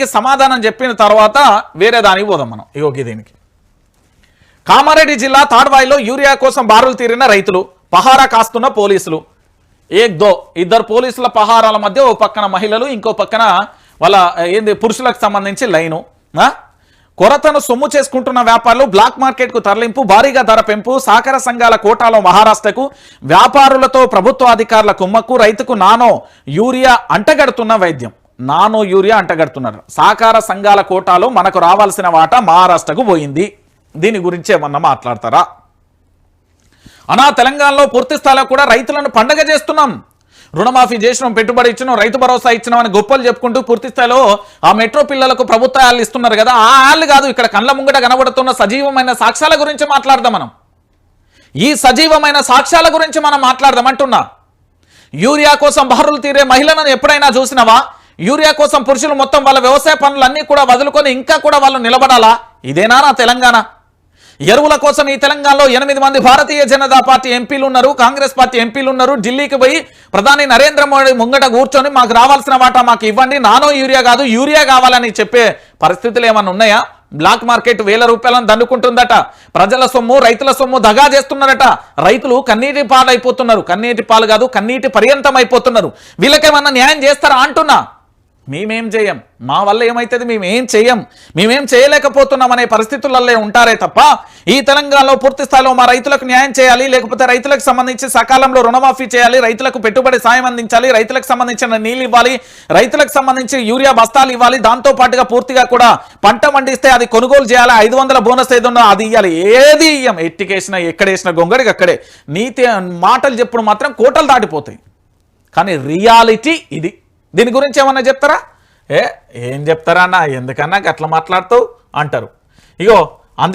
వీటన్నిటికీ సమాధానం చెప్పిన తర్వాత వేరే దానికి పోదాం మనం. ఇగోకి దీనికి. కామారెడ్డి జిల్లా తాడ్వాయిలో యూరియా కోసం బారులు తీరిన రైతులు పహారా కాస్తున్న పోలీసులు. ఏక్ దో ఇద్దరు పోలీసుల పహారాల మధ్య ఓ పక్కన మహిళలు ఇంకో పక్కన వాళ్ళ ఏంది పురుషులకు సంబంధించి లైను. ఆ? కొరతను సొమ్ము చేసుకుంటున్న వ్యాపారులు బ్లాక్ మార్కెట్కు తరలింపు భారీగా ధర పెంపు సహకార సంఘాల కోటాలో మహారాష్ట్రకు వ్యాపారులతో ప్రభుత్వ అధికారుల కుమ్మక్కు రైతుకు నానో యూరియా అంటగడుతున్న వైద్యం. నానో యూరియా అంటగడుతున్నారు. సహకార సంఘాల కోటాలో మనకు రావాల్సిన వాటా మహారాష్ట్రకు పోయింది. దీని గురించి ఏమన్నా మాట్లాడతారా? అనా తెలంగాణలో పూర్తి స్థాయిలో కూడా రైతులను పండగ చేస్తున్నాం. రుణమాఫీ చేసినాం పెట్టుబడి ఇచ్చినాం రైతు భరోసా ఇచ్చినాం అని గొప్పలు చెప్పుకుంటూ పూర్తి స్థాయిలో ఆ మెట్రో పిల్లలకు ప్రభుత్వ యాళ్ళు ఇస్తున్నారు కదా ఆ ఆళ్ళు కాదు ఇక్కడ కళ్ళ ముంగట కనబడుతున్న సజీవమైన సాక్ష్యాల గురించి మాట్లాడదాం మనం. ఈ సజీవమైన సాక్ష్యాల గురించి మనం మాట్లాడదాం అంటున్నా. యూరియా కోసం బహరులు తీరే మహిళలను ఎప్పుడైనా చూసినావా? యూరియా కోసం పురుషులు మొత్తం వాళ్ళ వ్యవసాయ పనులన్నీ కూడా వదులుకొని ఇంకా కూడా వాళ్ళు నిలబడాలా? ఇదేనా నా తెలంగాణ? ఎరువుల కోసం ఈ తెలంగాణలో ఎనిమిది మంది భారతీయ జనతా పార్టీ ఎంపీలు ఉన్నారు కాంగ్రెస్ పార్టీ ఎంపీలు ఉన్నారు. ఢిల్లీకి పోయి ప్రధాని నరేంద్ర మోడీ ముంగట కూర్చొని మాకు రావాల్సిన వాటా మాకు ఇవ్వండి. నానో యూరియా కాదు యూరియా కావాలని చెప్పే పరిస్థితులు ఏమన్నా ఉన్నాయా? బ్లాక్ మార్కెట్ వేల రూపాయలను దండుకుంటుందట. ప్రజల సొమ్ము రైతుల సొమ్ము దగా చేస్తున్నారట. రైతులు కన్నీటి పాలైపోతున్నారు. కన్నీటి పాలు కాదు కన్నీటి పర్యంతం అయిపోతున్నారు వీళ్ళకేమన్నా న్యాయం చేస్తారా అంటున్నా? మేమేం చేయం మా వల్ల ఏమవుతుంది మేమేం చేయం? మేమేం చేయలేకపోతున్నాం అనే పరిస్థితులలో ఉంటారే తప్ప ఈ తెలంగాణలో పూర్తి స్థాయిలో మా రైతులకు న్యాయం చేయాలి లేకపోతే రైతులకు సంబంధించి సకాలంలో రుణమాఫీ చేయాలి రైతులకు పెట్టుబడి సాయం అందించాలి రైతులకు సంబంధించిన నీళ్ళు ఇవ్వాలి రైతులకు సంబంధించి యూరియా బస్తాలు ఇవ్వాలి దాంతో పాటుగా పూర్తిగా కూడా పంట పండిస్తే అది కొనుగోలు చేయాలి ఐదు వందల బోనస్ ఏది ఉన్నా అది ఇవ్వాలి ఏది ఇయ్యం? ఎట్టికేసిన ఎక్కడేసిన గొంగడికి అక్కడే. నీతి మాటలు చెప్పుడు మాత్రం కోటలు దాటిపోతాయి. కానీ రియాలిటీ ఇది. దీని గురించి ఏమన్నా చెప్తారా? ఏ ఏం చెప్తారా అన్న? ఎందుకన్నా గట్ల మాట్లాడుతావు? అంటారు. ఇగో